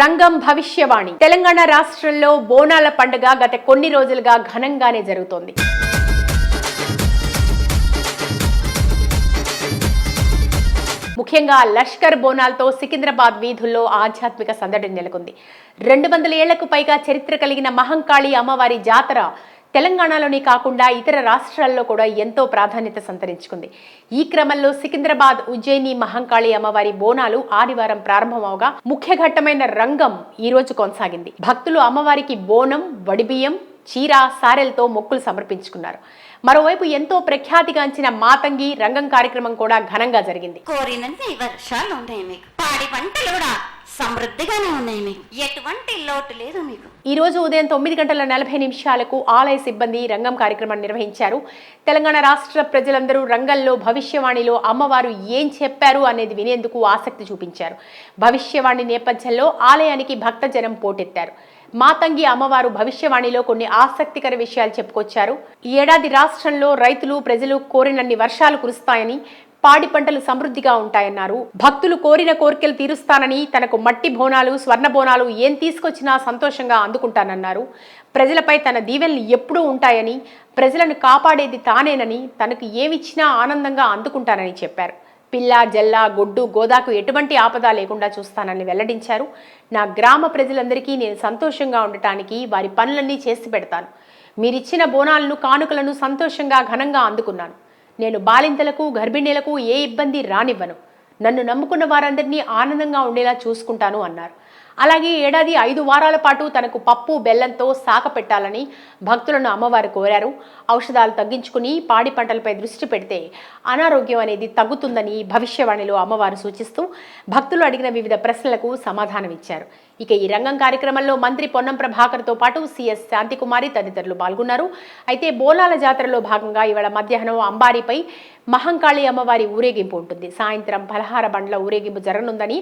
రంగం భవిష్యవాణి. తెలంగాణ రాష్ట్రంలో బోనాల పండుగ గత కొన్ని రోజులుగా ఘనంగానే జరుగుతోంది. ముఖ్యంగా లష్కర్ బోనాలతో సికింద్రాబాద్ వీధుల్లో ఆధ్యాత్మిక సందడి నెలకొంది. రెండు వందల ఏళ్ళకు పైగా చరిత్ర కలిగిన మహంకాళి అమ్మవారి జాతర తెలంగాణలోనే కాకుండా ఇతర రాష్ట్రాల్లో కూడా ఎంతో ప్రాధాన్యత సంతరించుకుంది. ఈ క్రమంలో సికింద్రాబాద్ ఉజ్జయిని మహంకాళి అమ్మవారి బోనాలు ఆదివారం ప్రారంభమవగా ముఖ్య ఘట్టమైన రంగం ఈ రోజు కొనసాగింది. భక్తులు అమ్మవారికి బోనం వడిబియ్యం చీర సారెలతో మొక్కులు సమర్పించుకున్నారు. మరోవైపు ఎంతో ప్రఖ్యాతిగాంచిన మాతంగి రంగం కార్యక్రమం కూడా ఘనంగా జరిగింది. కోరినంత వర్షాలు ఉన్నాయి మీకు. పాడి పంటలు కూడా సమృద్ధిగానే ఉన్నాయి మీకు ఎటువంటి లోటు లేదు మీకు ఈ రోజు ఉదయం తొమ్మిది గంటల నలభై నిమిషాలకు ఆలయ సిబ్బంది రంగం కార్యక్రమాన్ని నిర్వహించారు. తెలంగాణ రాష్ట్ర ప్రజలందరూ రంగంలో భవిష్యవాణిలో అమ్మవారు ఏం చెప్పారు అనేది వినేందుకు ఆసక్తి చూపించారు. భవిష్యవాణి నేపథ్యంలో ఆలయానికి భక్తజనం పోటెత్తారు. మాతంగి అమ్మవారు భవిష్యవాణిలో కొన్ని ఆసక్తికర విషయాలు చెప్పుకొచ్చారు. ఈ ఏడాది రాష్ట్రంలో రైతులు ప్రజలు కోరినన్ని వర్షాలు కురుస్తాయని పాడి పంటలు సమృద్ధిగా ఉంటాయన్నారు. భక్తులు కోరిన కోరికలు తీరుస్తానని తనకు మట్టి బోనాలు స్వర్ణ బోనాలు ఏం తీసుకొచ్చినా సంతోషంగా అందుకుంటానన్నారు. ప్రజలపై తన దీవెనలు ఎప్పుడూ ఉంటాయని ప్రజలను కాపాడేది తానేనని తనకు ఏమిచ్చినా ఆనందంగా అందుకుంటానని చెప్పారు. పిల్ల జల్ల గొడ్డు గోదాకు ఎటువంటి ఆపద లేకుండా చూస్తానని వెల్లడించారు. నా గ్రామ ప్రజలందరికీ నేను సంతోషంగా ఉండటానికి వారి పనులన్నీ చేసి పెడతాను. మీరిచ్చిన బోనాలను కానుకలను సంతోషంగా ఘనంగా అందుకున్నాను. నేను బాలింతలకు గర్భిణీలకు ఏ ఇబ్బంది రానివ్వను. నన్ను నమ్ముకున్న వారందరినీ ఆనందంగా ఉండేలా చూసుకుంటాను అన్నారు. అలాగే ఏడాది ఐదు వారాల పాటు తనకు పప్పు బెల్లంతో సాక పెట్టాలని భక్తులను అమ్మవారు కోరారు. ఔషధాలు తగ్గించుకుని పాడి పంటలపై దృష్టి పెడితే అనారోగ్యం అనేది తగ్గుతుందని భవిష్యవాణిలో అమ్మవారు సూచిస్తూ భక్తులు అడిగిన వివిధ ప్రశ్నలకు సమాధానం ఇచ్చారు ఇక ఈ రంగం కార్యక్రమంలో మంత్రి పొన్నం ప్రభాకర్తో పాటు సిఎస్ శాంతికుమారి తదితరులు పాల్గొన్నారు. అయితే బోలాల జాతరలో భాగంగా ఇవాళ మధ్యాహ్నం అంబారిపై మహంకాళి అమ్మవారి ఊరేగింపు ఉంటుంది. సాయంత్రం పలహార బండ్ల ఊరేగింపు జరగనుందని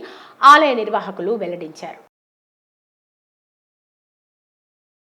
ఆలయ నిర్వాహకులు వెల్లడించారు.